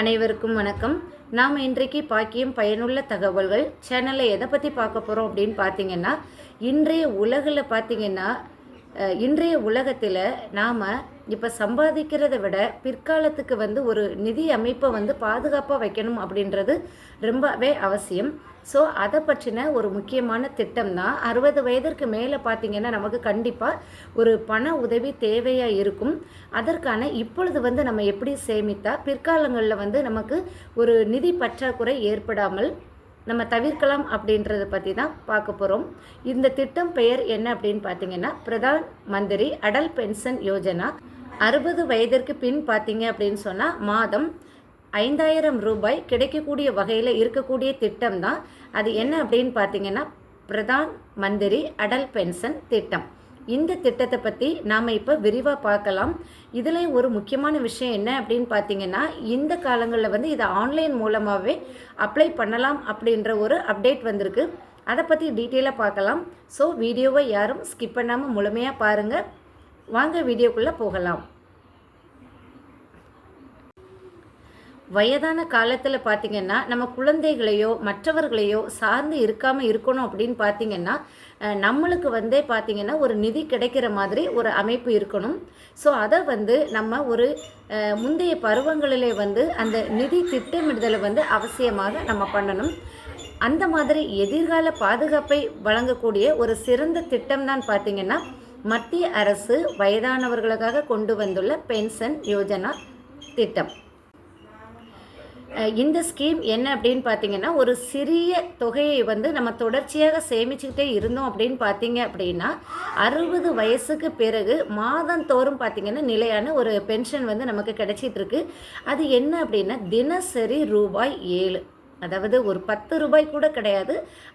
அனைவருக்கும் வணக்கம். நாம் இன்றைக்கு பாக்கியம் பயனுள்ள தகவல்கள் சேனலில் எதை பற்றி பார்க்க போகிறோம் அப்படின்னு பார்த்தீங்கன்னா இன்றைய உலகில் பார்த்தீங்கன்னா இன்றைய உலகத்தில் நாம் இப்போ சம்பாதிக்கிறத விட பிற்காலத்துக்கு வந்து ஒரு நிதி அமைப்பை வந்து பாதுகாப்பாக வைக்கணும் அப்படின்றது ரொம்பவே அவசியம். ஸோ அதை பற்றின ஒரு முக்கியமான திட்டம் தான் அறுபது வயதிற்கு மேலே பார்த்திங்கன்னா நமக்கு கண்டிப்பாக ஒரு பண உதவி தேவையாக இருக்கும். அதற்கான இப்பொழுது வந்து நம்ம எப்படி சேமித்தா பிற்காலங்களில் வந்து நமக்கு ஒரு நிதி பற்றாக்குறை ஏற்படாமல் நம்ம தவிர்க்கலாம் அப்படின்றத பற்றி தான் பார்க்க போகிறோம் இந்த திட்டம் பெயர் என்ன அப்படின்னு பார்த்தீங்கன்னா பிரதான் மந்திரி அடல் பென்ஷன் யோஜனா. அறுபது வயதிற்கு பின் பார்த்தீங்க அப்படின்னு சொன்னால் மாதம் ஐந்தாயிரம் ரூபாய் கிடைக்கக்கூடிய வகையில் இருக்கக்கூடிய திட்டம் தான் அது என்ன அப்படின்னு பார்த்தீங்கன்னா பிரதான் மந்திரி அடல் பென்ஷன் திட்டம். இந்த திட்டத்தை பற்றி நாம் இப்போ விரிவாக பார்க்கலாம். இதில் ஒரு முக்கியமான விஷயம் என்ன அப்படின்னு பார்த்தீங்கன்னா இந்த காலங்களில் வந்து இதை ஆன்லைன் மூலமாகவே அப்ளை பண்ணலாம் அப்படின்ற ஒரு அப்டேட் வந்திருக்கு. அதை பற்றி டீட்டெயிலாக பார்க்கலாம். ஸோ வீடியோவை யாரும் ஸ்கிப் பண்ணாமல் முழுமையாக பாருங்கள் வாங்க வீடியோக்குள்ளே போகலாம். வயதான காலத்தில் பார்த்திங்கன்னா நம்ம குழந்தைகளையோ மற்றவர்களையோ சார்ந்து இருக்காமல் இருக்கணும் அப்படின்னு பார்த்தீங்கன்னா நம்மளுக்கு வந்தே பார்த்திங்கன்னா ஒரு நிதி கிடைக்கிற மாதிரி ஒரு அமைப்பு இருக்கணும். ஸோ அதை வந்து நம்ம ஒரு முந்தைய பருவங்களிலே வந்து அந்த நிதி திட்டமிடுதலை வந்து அவசியமாக நம்ம பண்ணணும். அந்த மாதிரி எதிர்கால பாதுகாப்பை வழங்கக்கூடிய ஒரு சிறந்த திட்டம் தான் பார்த்தீங்கன்னா மத்திய அரசு வயதானவர்களுக்காக கொண்டு வந்துள்ள பென்ஷன் யோஜனா திட்டம். இந்த ஸ்கீம் என்ன அப்படின்னு பார்த்தீங்கன்னா ஒரு சிறிய தொகையை வந்து நம்ம தொடர்ச்சியாக சேமிச்சுக்கிட்டே இருந்தோம் அப்படின்னு பார்த்தீங்க அப்படின்னா அறுபது வயசுக்கு பிறகு மாதந்தோறும் பார்த்தீங்கன்னா நிலையான ஒரு பென்ஷன் வந்து நமக்கு கிடைச்சிட்டு இருக்கு. அது என்ன அப்படின்னா தினசரி ரூபாய் ஏழு. அதாவது ஒரு பத்து ரூபாய் கூட கிடையாது.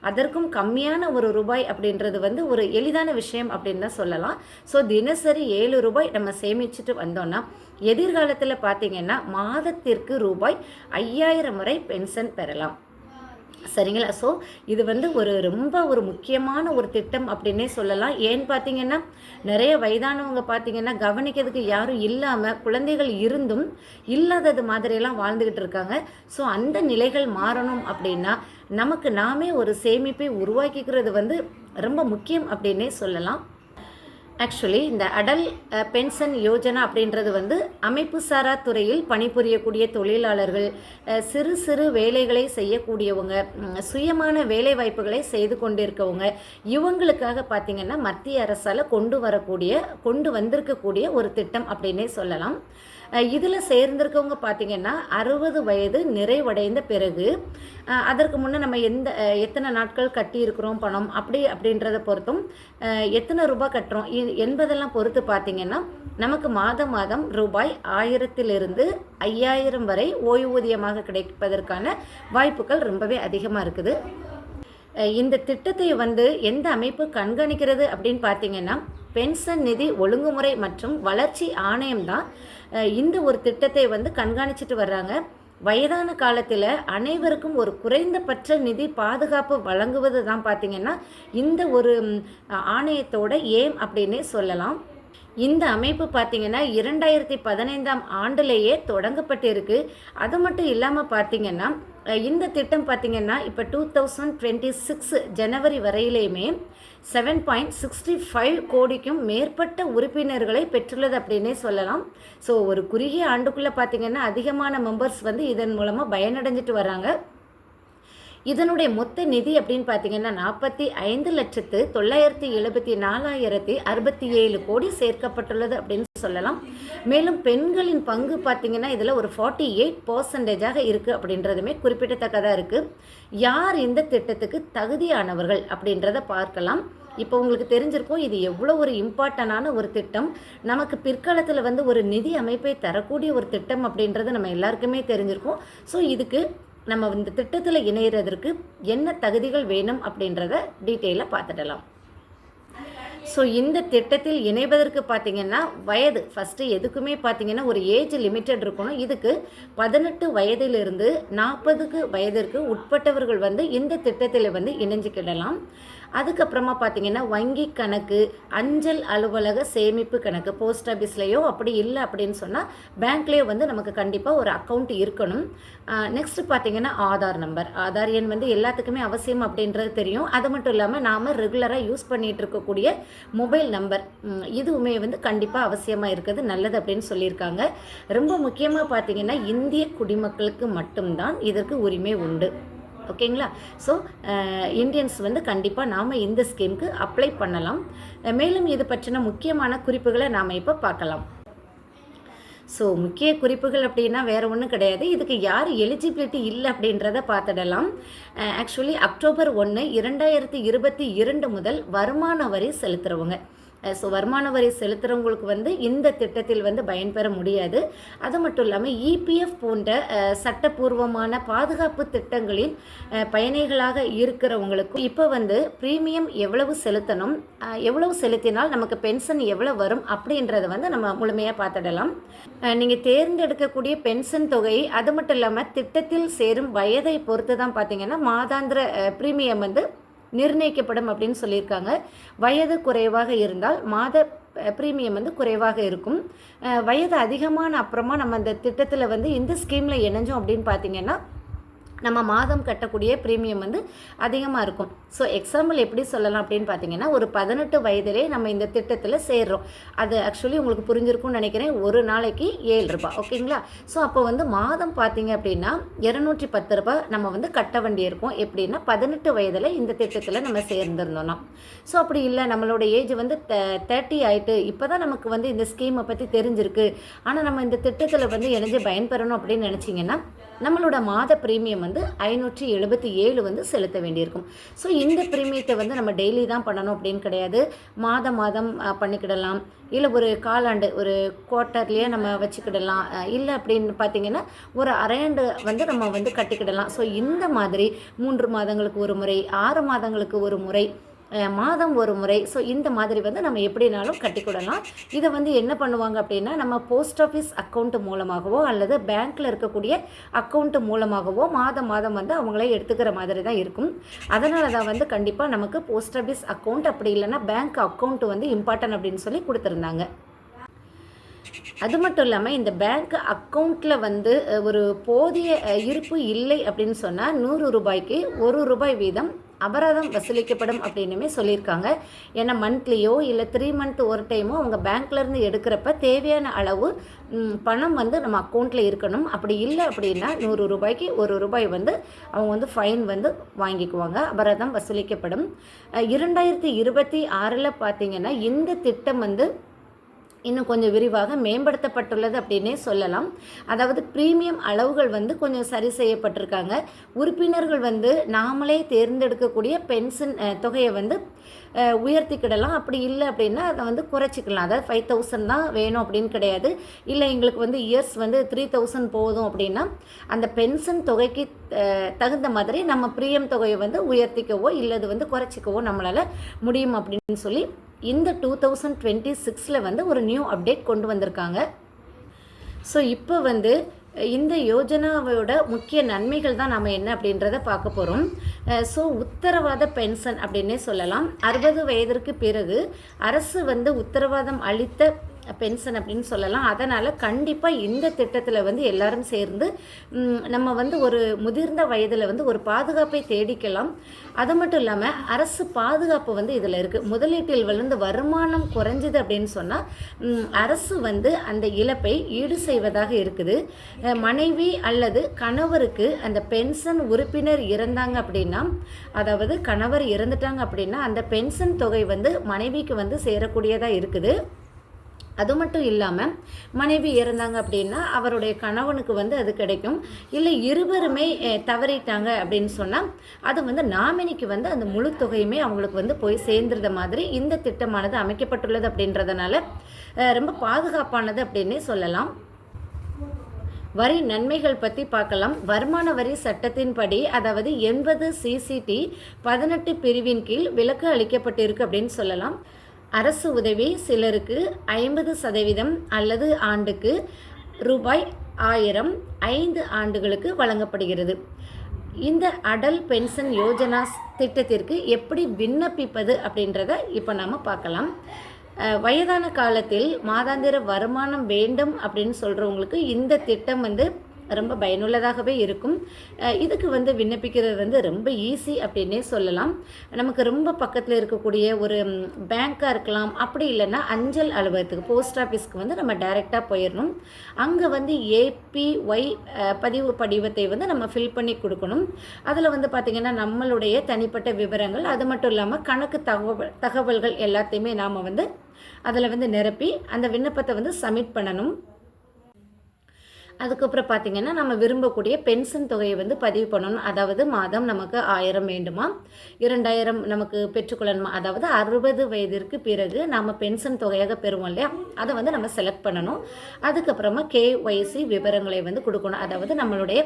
அதற்கும் கம்மியான ஒரு ரூபாய் அப்படின்றது வந்து ஒரு எளிதான விஷயம் அப்படின்னு தான் சொல்லலாம். ஸோ தினசரி ஏழு ரூபாய் நம்ம சேமிச்சுட்டு வந்தோம்னா எதிர்காலத்தில் பார்த்தீங்கன்னா மாதத்திற்கு ரூபாய் ஐயாயிரம் முறை பென்ஷன் பெறலாம். சரிங்களா? ஸோ இது வந்து ஒரு ரொம்ப ஒரு முக்கியமான ஒரு திட்டம் அப்படின்னே சொல்லலாம். ஏன்னு பார்த்தீங்கன்னா நிறைய வயதானவங்க பார்த்தீங்கன்னா கவனிக்கிறதுக்கு யாரும் இல்லாமல் குழந்தைகள் இருந்தும் இல்லாதது மாதிரியெல்லாம் வாழ்ந்துக்கிட்டு இருக்காங்க. ஸோ அந்த நிலைகள் மாறணும் அப்படின்னா நமக்கு நாமே ஒரு சேமிப்பை உருவாக்கிக்கிறது வந்து ரொம்ப முக்கியம் அப்படின்னே சொல்லலாம். ஆக்சுவலி இந்த அடல் பென்ஷன் uh, யோஜனா அப்படின்றது வந்து அமைப்பு சாரா துறையில் பணிபுரியக்கூடிய தொழிலாளர்கள் uh, சிறு சிறு வேலைகளை செய்யக்கூடியவங்க சுயமான வேலை வாய்ப்புகளை செய்து கொண்டிருக்கவங்க இவங்களுக்காக பார்த்தீங்கன்னா மத்திய அரசால் கொண்டு வரக்கூடிய கொண்டு வந்திருக்கக்கூடிய ஒரு திட்டம் அப்படின்னே சொல்லலாம். இதில் சேர்ந்திருக்கவங்க பார்த்தீங்கன்னா அறுபது வயது நிறைவடைந்த பிறகு அதற்கு முன்னே நம்ம எந்த எத்தனை நாட்கள் கட்டியிருக்கிறோம் பணம் அப்படி அப்படின்றத பொறுத்தும் எத்தனை ரூபாய் கட்டுறோம் என்பதெல்லாம் பொறுத்து பார்த்தீங்கன்னா நமக்கு மாதம் மாதம் ரூபாய் ஆயிரத்திலிருந்து ஐயாயிரம் வரை ஓய்வூதியமாக கிடைப்பதற்கான வாய்ப்புகள் ரொம்பவே அதிகமாக இருக்குது. இந்த திட்டத்தை வந்து எந்த அமைப்பு கண்காணிக்கிறது அப்படின்னு பார்த்தீங்கன்னா பென்ஷன் நிதி ஒழுங்குமுறை மற்றும் வளர்ச்சி ஆணையம் தான் இந்த ஒரு திட்டத்தை வந்து கண்காணிச்சிட்டு வர்றாங்க. வயதான காலத்தில் அனைவருக்கும் ஒரு குறைந்தபட்ச நிதி பாதுகாப்பு வழங்குவது தான் பார்த்தீங்கன்னா இந்த ஒரு ஆணையத்தோட ஏம் அப்படின்னே சொல்லலாம். இந்த அமைப்பு பார்த்திங்கன்னா இரண்டாயிரத்தி பதினைந்தாம் ஆண்டுலேயே தொடங்கப்பட்டிருக்கு. அது மட்டும் இல்லாமல் பார்த்திங்கன்னா இந்த திட்டம் பார்த்தீங்கன்னா இப்போ டூ தௌசண்ட் டுவெண்ட்டி சிக்ஸ் ஜனவரி வரையிலையுமே செவன் பாயிண்ட் சிக்ஸ்டி ஃபைவ் கோடிக்கும் மேற்பட்ட உறுப்பினர்களை பெற்றுள்ளது அப்படின்னே சொல்லலாம். ஸோ ஒரு குறுகிய ஆண்டுக்குள்ளே பார்த்தீங்கன்னா அதிகமான மெம்பர்ஸ் வந்து இதன் மூலமாக பயனடைஞ்சிட்டு வராங்க. இதனுடைய மொத்த நிதி அப்படின்னு பார்த்தீங்கன்னா நாற்பத்தி ஐந்து லட்சத்து தொள்ளாயிரத்தி எழுபத்தி நாலாயிரத்தி அறுபத்தி ஏழு கோடி சேர்க்கப்பட்டுள்ளது அப்படின்னு சொல்லலாம். மேலும் பெண்களின் பங்கு பார்த்தீங்கன்னா இதில் ஒரு ஃபார்ட்டி எயிட் பர்சன்டேஜாக இருக்குது அப்படின்றதுமே குறிப்பிடத்தக்கதாக இருக்குது யார் இந்த திட்டத்துக்கு தகுதியானவர்கள் அப்படின்றத பார்க்கலாம். இப்போ உங்களுக்கு தெரிஞ்சிருக்கும் இது எவ்வளோ ஒரு இம்பார்ட்டண்டான ஒரு திட்டம். நமக்கு பிற்காலத்தில் வந்து ஒரு நிதி அமைப்பை தரக்கூடிய ஒரு திட்டம் அப்படின்றது நம்ம எல்லாருக்குமே தெரிஞ்சிருக்கும். ஸோ இதுக்கு நம்ம இந்த திட்டத்தில் இணையறதற்கு என்ன தகுதிகள் வேணும் அப்படின்றத டீட்டெயிலாக பார்த்துடலாம். ஸோ இந்த திட்டத்தில் இணைவதற்கு பார்த்தீங்கன்னா வயது ஃபஸ்ட்டு எதுக்குமே பார்த்தீங்கன்னா ஒரு ஏஜ் லிமிட்டட் இருக்கணும். இதுக்கு பதினெட்டு வயதிலிருந்து நாற்பதுக்கு வயதிற்கு உட்பட்டவர்கள் வந்து இந்த திட்டத்தில் வந்து இணைஞ்சிக்கிடலாம். அதுக்கப்புறமா பார்த்தீங்கன்னா வங்கி கணக்கு அஞ்சல் அலுவலக சேமிப்பு கணக்கு போஸ்ட் ஆஃபீஸ்லேயோ அப்படி இல்லை அப்படின்னு சொன்னால் பேங்க்லேயோ வந்து நமக்கு கண்டிப்பாக ஒரு அக்கௌண்ட் இருக்கணும். நெக்ஸ்ட் பார்த்தீங்கன்னா ஆதார் நம்பர் ஆதார் எண் வந்து எல்லாத்துக்குமே அவசியம் அப்படின்றது தெரியும். அது மட்டும் இல்லாமல் நாம் ரெகுலராக யூஸ் பண்ணிகிட்டு இருக்கக்கூடிய மொபைல் நம்பர் இதுவுமே வந்து கண்டிப்பாக அவசியமாக இருக்கிறது நல்லது அப்படின்னு சொல்லியிருக்காங்க. ரொம்ப முக்கியமாக பார்த்தீங்கன்னா இந்திய குடிமக்களுக்கு மட்டும்தான் இதற்கு உரிமை உண்டு. ஓகேங்களா? ஸோ இந்தியன்ஸ் வந்து கண்டிப்பாக நாம் இந்த ஸ்கீமுக்கு அப்ளை பண்ணலாம். மேலும் இது பற்றின முக்கியமான குறிப்புகளை நாம் இப்போ பார்க்கலாம். ஸோ முக்கிய குறிப்புகள் அப்படின்னா வேறு ஒன்றும் கிடையாது. இதுக்கு யார் எலிஜிபிலிட்டி இல்லை அப்படின்றத பார்த்துடலாம். ஆக்சுவலி அக்டோபர் ஒன்று இரண்டாயிரத்தி இருபத்தி இரண்டு முதல் வருமான வரி செலுத்துகிறவங்க ஸோ வருமான வரி செலுத்துகிறவங்களுக்கு வந்து இந்த திட்டத்தில் வந்து பயன்பெற முடியாது. அது மட்டும் இல்லாமல் இபிஎஃப் போன்ற சட்டப்பூர்வமான பாதுகாப்பு திட்டங்களின் பயணிகளாக இருக்கிறவங்களுக்கும் இப்போ வந்து ப்ரீமியம் எவ்வளவு செலுத்தணும் எவ்வளவு செலுத்தினால் நமக்கு பென்ஷன் எவ்வளோ வரும் அப்படின்றத வந்து நம்ம முழுமையாக பார்த்துடலாம். நீங்கள் தேர்ந்தெடுக்கக்கூடிய பென்ஷன் தொகை அது மட்டும் இல்லாமல் திட்டத்தில் சேரும் வயதை பொறுத்து தான் பார்த்தீங்கன்னா மாதாந்திர ப்ரீமியம் வந்து நிர்ணயிக்கப்படும் அப்படின்னு சொல்லியிருக்காங்க. வயது குறைவாக இருந்தால் மாத ப்ரீமியம் வந்து குறைவாக இருக்கும். வயது அதிகமான அப்புறமா நம்ம அந்த திட்டத்தில் வந்து இந்த ஸ்கீமில் இணைஞ்சோம் அப்படின்னு பார்த்தீங்கன்னா நம்ம மாதம் கட்டக்கூடிய ப்ரீமியம் வந்து அதிகமாக இருக்கும். ஸோ எக்ஸாம்பிள் எப்படி சொல்லலாம் அப்படின்னு பார்த்தீங்கன்னா ஒரு பதினெட்டு வயதிலே நம்ம இந்த திட்டத்தில் சேர்றோம். அது ஆக்சுவலி உங்களுக்கு புரிஞ்சிருக்கும்னு நினைக்கிறேன். ஒரு நாளைக்கு ஏழு ரூபாய் ஓகேங்களா? ஸோ அப்போ வந்து மாதம் பார்த்தீங்க அப்படின்னா இரநூற்றி பத்து ரூபாய் நம்ம வந்து கட்ட வேண்டி இருக்கும். எப்படின்னா பதினெட்டு வயதில் இந்த திட்டத்தில் நம்ம சேர்ந்துருந்தோம்னா. ஸோ அப்படி இல்லை. நம்மளோட ஏஜ் வந்து தேர்ட்டி ஆகிட்டு இப்போ தான் நமக்கு வந்து இந்த ஸ்கீமை பற்றி தெரிஞ்சிருக்கு. ஆனால் நம்ம இந்த திட்டத்தில் வந்து இணைஞ்சு பயன்பெறணும் அப்படின்னு நினச்சிங்கன்னா நம்மளோட மாத ப்ரீமியம் வந்து ஐநூற்றி எழுபத்தி ஏழு வந்து செலுத்த வேண்டியிருக்கும். ஸோ இந்த ப்ரீமியத்தை வந்து நம்ம டெய்லி தான் பண்ணணும் அப்படின்னு கிடையாது. மாதம் மாதம் பண்ணிக்கிடலாம். இல்லை ஒரு காலாண்டு ஒரு குவார்ட்டர்லேயே நம்ம வச்சுக்கிடலாம். இல்லை அப்படின்னு பார்த்தீங்கன்னா ஒரு அரையாண்டு வந்து நம்ம வந்து கட்டிக்கிடலாம். ஸோ இந்த மாதிரி மூன்று மாதங்களுக்கு ஒரு முறை ஆறு மாதங்களுக்கு ஒரு முறை மாதம் ஒரு முறை. ஸோ இந்த மாதிரி வந்து நம்ம எப்படினாலும் கட்டிக்கொடலாம். இதை வந்து என்ன பண்ணுவாங்க அப்படின்னா நம்ம போஸ்ட் ஆஃபீஸ் அக்கௌண்ட் மூலமாகவோ அல்லது பேங்க்கில் இருக்கக்கூடிய அக்கௌண்ட் மூலமாகவோ மாதம் மாதம் வந்து அவங்களே எடுத்துக்கிற மாதிரி தான் இருக்கும். அதனால தான் வந்து கண்டிப்பாக நமக்கு போஸ்ட் ஆஃபீஸ் அக்கௌண்ட் அப்படி இல்லைன்னா பேங்க் அக்கௌண்ட் வந்து இம்பார்ட்டன்ட் அப்படின்னு சொல்லி கொடுத்துருந்தாங்க. அது மட்டும் இல்லாமல் இந்த பேங்க் அக்கௌண்ட்டில் வந்து ஒரு போதிய இருப்பு இல்லை அப்படின்னு சொன்னால் நூறு ரூபாய்க்கு ஒரு ரூபாய் வீதம் அபராதம் வசூலிக்கப்படும் அப்படின்னுமே சொல்லியிருக்காங்க. ஏன்னா மந்த்லியோ இல்லை த்ரீ மந்த் ஒரு டைமோ அவங்க பேங்க்லேருந்து எடுக்கிறப்ப தேவையான அளவு பணம் வந்து நம்ம அக்கௌண்ட்டில் இருக்கணும். அப்படி இல்லை அப்படின்னா நூறு ரூபாய்க்கு ஒரு ரூபாய் வந்து அவங்க வந்து ஃபைன் வந்து வாங்கிக்குவாங்க. அபராதம் வசூலிக்கப்படும். இரண்டாயிரத்தி இருபத்தி ஆறில் பார்த்தீங்கன்னா இந்த திட்டம் வந்து இன்னும் கொஞ்சம் விரிவாக மேம்படுத்தப்பட்டுள்ளது அப்படின்னே சொல்லலாம். அதாவது ப்ரீமியம் அளவுகள் வந்து கொஞ்சம் சரி செய்யப்பட்டிருக்காங்க. உறுப்பினர்கள் வந்து நாமளே தேர்ந்தெடுக்கக்கூடிய பென்ஷன் தொகையை வந்து உயர்த்திக்கிடலாம். அப்படி இல்லை அப்படின்னா அதை வந்து குறைச்சிக்கலாம். அதாவது ஃபைவ் தௌசண்ட் தான் வேணும் அப்படின்னு கிடையாது. இல்லை எங்களுக்கு வந்து இயர்ஸ் வந்து த்ரீ தௌசண்ட் போதும் அப்படின்னா அந்த பென்ஷன் தொகைக்கு தகுந்த மாதிரி நம்ம பிரியம் தொகையை வந்து உயர்த்திக்கவோ இல்லை அது வந்து குறைச்சிக்கவோ நம்மளால் முடியும் அப்படின்னு சொல்லி இந்த டூ தௌசண்ட் டுவெண்ட்டி சிக்ஸில் வந்து ஒரு நியூ அப்டேட் கொண்டு வந்திருக்காங்க. ஸோ இப்போ வந்து இந்த யோஜனாவோட முக்கிய நன்மைகள் தான் நம்ம என்ன அப்படின்றத பார்க்க போகிறோம் ஸோ உத்தரவாத பென்ஷன் அப்படின்னே சொல்லலாம். அறுபது வயதிற்கு பிறகு அரசு வந்து உத்தரவாதம் அளித்த பென்ஷன் அப்படின்னு சொல்லலாம். அதனால் கண்டிப்பாக இந்த திட்டத்தில் வந்து எல்லாரும் சேர்ந்து நம்ம வந்து ஒரு முதிர்ந்த வயதில் வந்து ஒரு பாதுகாப்பை தேடிக்கலாம். அது மட்டும் இல்லாமல் அரசு பாதுகாப்பு வந்து இதில் இருக்குது முதலீட்டில் வந்து வருமானம் குறைஞ்சிது அப்படின்னு சொன்னால் அரசு வந்து அந்த இழப்பை ஈடு செய்வதாக இருக்குது. மனைவி அல்லது கணவருக்கு அந்த பென்ஷன் உறுப்பினர் இறந்தாங்க அப்படின்னா அதாவது கணவர் இறந்துட்டாங்க அப்படின்னா அந்த பென்ஷன் தொகை வந்து மனைவிக்கு வந்து சேரக்கூடியதாக இருக்குது. அது மட்டும் இல்லாமல் மனைவி இறந்தாங்க அப்படின்னா அவருடைய கணவனுக்கு வந்து அது கிடைக்கும். இல்லை இருவருமே தவறிட்டாங்க அப்படின்னு சொன்னால் அது வந்து நாமினிக்கு வந்து அந்த முழு தொகையுமே அவங்களுக்கு வந்து போய் சேர்ந்துருத மாதிரி இந்த திட்டமானது அமைக்கப்பட்டுள்ளது அப்படின்றதுனால ரொம்ப பாதுகாப்பானது அப்படின்னே சொல்லலாம். வரி நன்மைகள் பற்றி பார்க்கலாம். வருமான வரி சட்டத்தின்படி அதாவது எண்பது சிசிடி பதினெட்டு பிரிவின் கீழ் விலக்கு அளிக்கப்பட்டிருக்கு அப்படின்னு சொல்லலாம். அரசு உதவி சிலருக்கு ஐம்பது சதவீதம் அல்லது ஆண்டுக்கு ரூபாய் ஆயிரம் ஐந்து ஆண்டுகளுக்கு வழங்கப்படுகிறது. இந்த அடல் பென்ஷன் யோஜனா திட்டத்திற்கு எப்படி விண்ணப்பிப்பது அப்படின்றத இப்போ நாம் பார்க்கலாம். வயதான காலத்தில் மாதாந்திர வருமானம் வேண்டும் அப்படின்னு சொல்கிறவங்களுக்கு இந்த திட்டம் வந்து ரொம்ப பயனுள்ளதாகவே இருக்கும். இதுக்கு வந்து விண்ணப்பிக்கிறது வந்து ரொம்ப ஈஸி அப்படின்னே சொல்லலாம். நமக்கு ரொம்ப பக்கத்தில் இருக்கக்கூடிய ஒரு பேங்க்காக இருக்கலாம். அப்படி இல்லைன்னா அஞ்சல் அலுவலகத்துக்கு போஸ்ட் ஆஃபீஸ்க்கு வந்து நம்ம டைரெக்டாக போயிடணும் அங்கே வந்து ஏபிஒய் பதிவு படிவத்தை வந்து நம்ம ஃபில் பண்ணி கொடுக்கணும். அதில் வந்து பார்த்திங்கன்னா நம்மளுடைய தனிப்பட்ட விவரங்கள் அது மட்டும் இல்லாமல் கணக்கு தகவல் தகவல்கள் எல்லாத்தையுமே நாம் வந்து அதில் வந்து நிரப்பி அந்த விண்ணப்பத்தை வந்து சப்மிட் பண்ணணும். அதுக்கப்புறம் பார்த்திங்கன்னா நம்ம விரும்பக்கூடிய பென்ஷன் தொகையை வந்து பதிவு பண்ணணும். அதாவது மாதம் நமக்கு ஆயிரம் வேண்டுமா? இரண்டாயிரம் நமக்கு பெற்றுக்கொள்ளணுமா அதாவது அறுபது வயதிற்கு பிறகு நம்ம பென்ஷன் தொகையாக பெறுவோம் இல்லையா? அதை வந்து நம்ம செலக்ட் பண்ணணும். அதுக்கப்புறமா கேஒய்சி விவரங்களை வந்து கொடுக்கணும். அதாவது நம்மளுடைய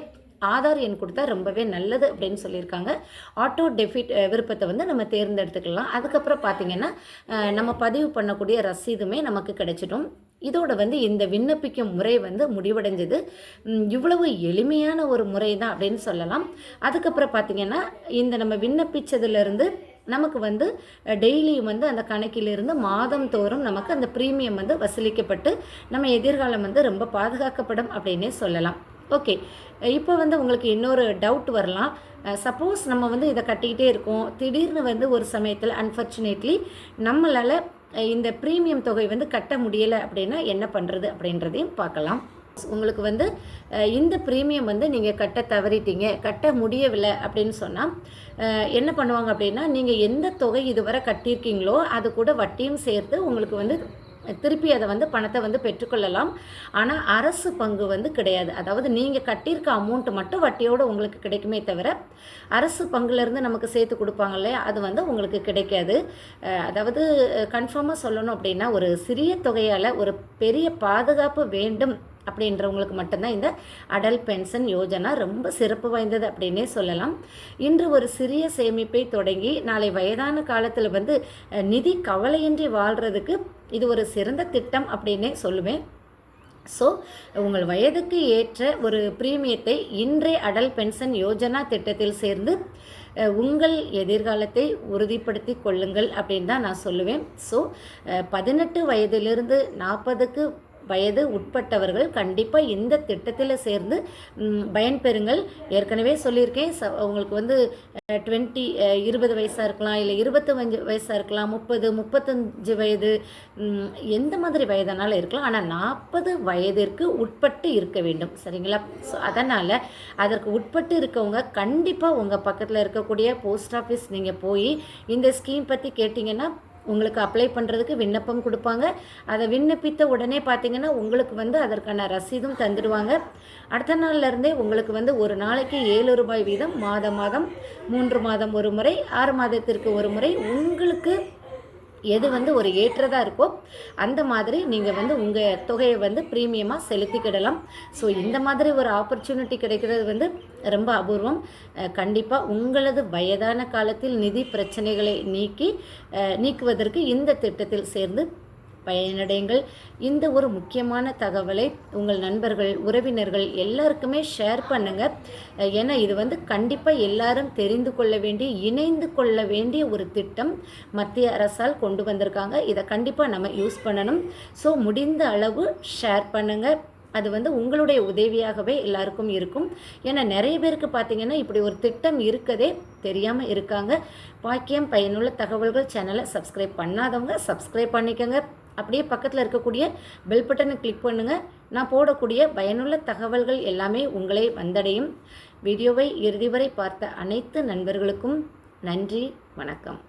ஆதார் எண் கொடுத்தா ரொம்பவே நல்லது அப்படின்னு சொல்லியிருக்காங்க. ஆட்டோ டெபிட் விருப்பத்தை வந்து நம்ம தேர்ந்தெடுத்துக்கலாம். அதுக்கப்புறம் பார்த்திங்கன்னா நம்ம பதிவு பண்ணக்கூடிய ரசீதுமே நமக்கு கிடைச்சிடும். இதோட வந்து இந்த விண்ணப்பிக்கும் முறை வந்து முடிவடைஞ்சது. இவ்வளவு எளிமையான ஒரு முறை தான் அப்படின்னு சொல்லலாம். அதுக்கப்புறம் பார்த்தீங்கன்னா இந்த நம்ம விண்ணப்பிச்சதுலேருந்து நமக்கு வந்து டெய்லியும் வந்து அந்த கணக்கிலிருந்து மாதம் தோறும் நமக்கு அந்த ப்ரீமியம் வந்து வசூலிக்கப்பட்டு நம்ம எதிர்காலம் வந்து ரொம்ப பாதுகாக்கப்படும் அப்படின்னே சொல்லலாம். ஓகே இப்போ வந்து உங்களுக்கு இன்னொரு டவுட் வரலாம். சப்போஸ் நம்ம வந்து இதை கட்டிக்கிட்டே இருக்கோம். திடீர்னு வந்து ஒரு சமயத்தில் அன்ஃபார்ச்சுனேட்லி நம்மளால் இந்த ப்ரீமியம் தொகை வந்து கட்ட முடியலை அப்படின்னா என்ன பண்ணுறது அப்படின்றதையும் பார்க்கலாம். உங்களுக்கு வந்து இந்த ப்ரீமியம் வந்து நீங்கள் கட்ட தவறிட்டீங்க கட்ட முடியவில்லை அப்படின்னு சொன்னால் என்ன பண்ணுவாங்க அப்படின்னா நீங்கள் எந்த தொகை இதுவரை கட்டியிருக்கீங்களோ அது கூட வட்டியும் சேர்த்து உங்களுக்கு வந்து திருப்பி அதை வந்து பணத்தை வந்து பெற்றுக்கொள்ளலாம். ஆனால் அரசு பங்கு வந்து கிடையாது. அதாவது நீங்கள் கட்டியிருக்க அமௌண்ட் மட்டும் வட்டியோடு உங்களுக்கு கிடைக்குமே தவிர அரசு பங்குலேருந்து நமக்கு சேர்த்து கொடுப்பாங்க இல்லையா? அது வந்து உங்களுக்கு கிடைக்காது. அதாவது கன்ஃபார்மாக சொல்லணும் அப்படின்னா ஒரு சிறிய தொகையால் ஒரு பெரிய பாதுகாப்பு வேண்டும் அப்படின்றவங்களுக்கு மட்டும்தான் இந்த அடல் பென்ஷன் யோஜனா ரொம்ப சிறப்பு வாய்ந்தது அப்படின்னே சொல்லலாம். இன்று ஒரு சிறிய சேமிப்பை தொடங்கி நாளை வயதான காலத்தில் வந்து நிதி கவலையின்றி வாழ்கிறதுக்கு இது ஒரு சிறந்த திட்டம் அப்படின்னே சொல்லுவேன். ஸோ உங்கள் வயதுக்கு ஏற்ற ஒரு பிரீமியத்தை இன்றைய அடல் பென்ஷன் யோஜனா திட்டத்தில் சேர்ந்து உங்கள் எதிர்காலத்தை உறுதிப்படுத்தி கொள்ளுங்கள் அப்படின்னு தான் நான் சொல்லுவேன். ஸோ பதினெட்டு வயதிலிருந்து நாற்பதுக்கு வயது உட்பட்டவர்கள் கண்டிப்பாக இந்த திட்டத்தில் சேர்ந்து பயன்பெறுங்கள். ஏற்கனவே சொல்லியிருக்கேன் ச உங்களுக்கு வந்து டுவெண்ட்டி இருபது வயசாக இருக்கலாம் இல்லை இருபத்தஞ்சு வயசாக இருக்கலாம் முப்பது முப்பத்தஞ்சு வயது எந்த மாதிரி வயதானாலும் இருக்கலாம். ஆனால் நாற்பது வயதிற்கு உட்பட்டு இருக்க வேண்டும். சரிங்களா? ஸோ அதனால் அதற்கு உட்பட்டு இருக்கவங்க கண்டிப்பாக உங்கள் பக்கத்தில் இருக்கக்கூடிய போஸ்ட் ஆஃபீஸ் நீங்கள் போய் இந்த ஸ்கீம் பற்றி கேட்டிங்கன்னா உங்களுக்கு அப்ளை பண்ணுறதுக்கு விண்ணப்பம் கொடுப்பாங்க. அதை விண்ணப்பித்த உடனே பார்த்தீங்கன்னா உங்களுக்கு வந்து அதற்கான ரசீதும் தந்துடுவாங்க. அடுத்த நாள்லேருந்தே உங்களுக்கு வந்து ஒரு நாளைக்கு ஏழு ரூபாய் வீதம் மாதம் மாதம் மூன்று மாதம் ஒரு முறை ஆறு மாதத்திற்கு ஒரு முறை உங்களுக்கு எது வந்து ஒரு ஏற்றதாக இருக்கோ அந்த மாதிரி நீங்கள் வந்து உங்கள் தொகையை வந்து ப்ரீமியமாக செலுத்திக்கிடலாம். ஸோ இந்த மாதிரி ஒரு ஆப்பர்ச்சுனிட்டி கிடைக்கிறது வந்து ரொம்ப அபூர்வம். கண்டிப்பாக உங்களது வயதான காலத்தில் நிதி பிரச்சனைகளை நீக்கி நீக்குவதற்கு இந்த திட்டத்தில் சேர்ந்து பயனடையுங்கள். இந்த ஒரு முக்கியமான தகவலை உங்கள் நண்பர்கள் உறவினர்கள் எல்லாருக்குமே ஷேர் பண்ணுங்க. ஏன்னா இது வந்து கண்டிப்பாக எல்லாரும் தெரிந்து கொள்ள வேண்டிய இணைந்து கொள்ள வேண்டிய ஒரு திட்டம் மத்திய அரசால் கொண்டு வந்திருக்காங்க. இதை கண்டிப்பாக நம்ம யூஸ் பண்ணணும். ஸோ முடிந்த அளவு ஷேர் பண்ணுங்க. அது வந்து உங்களுடைய உதவியாகவே எல்லாருக்கும் இருக்கும். ஏன்னா நிறைய பேருக்கு பார்த்தீங்கன்னா இப்படி ஒரு திட்டம் இருக்கதே தெரியாமல் இருக்காங்க. பாக்கியம் பயனுள்ள தகவல்கள் சேனலை சப்ஸ்கிரைப் பண்ணாதவங்க சப்ஸ்கிரைப் பண்ணிக்கோங்க. அப்படியே பக்கத்தில் இருக்கக்கூடிய பெல் பட்டனை கிளிக் பண்ணுங்கள் நான் போடக்கூடிய பயனுள்ள தகவல்கள் எல்லாமே உங்களை வந்தடையும். வீடியோவை இறுதி வரை பார்த்த அனைத்து நண்பர்களுக்கும் நன்றி வணக்கம்.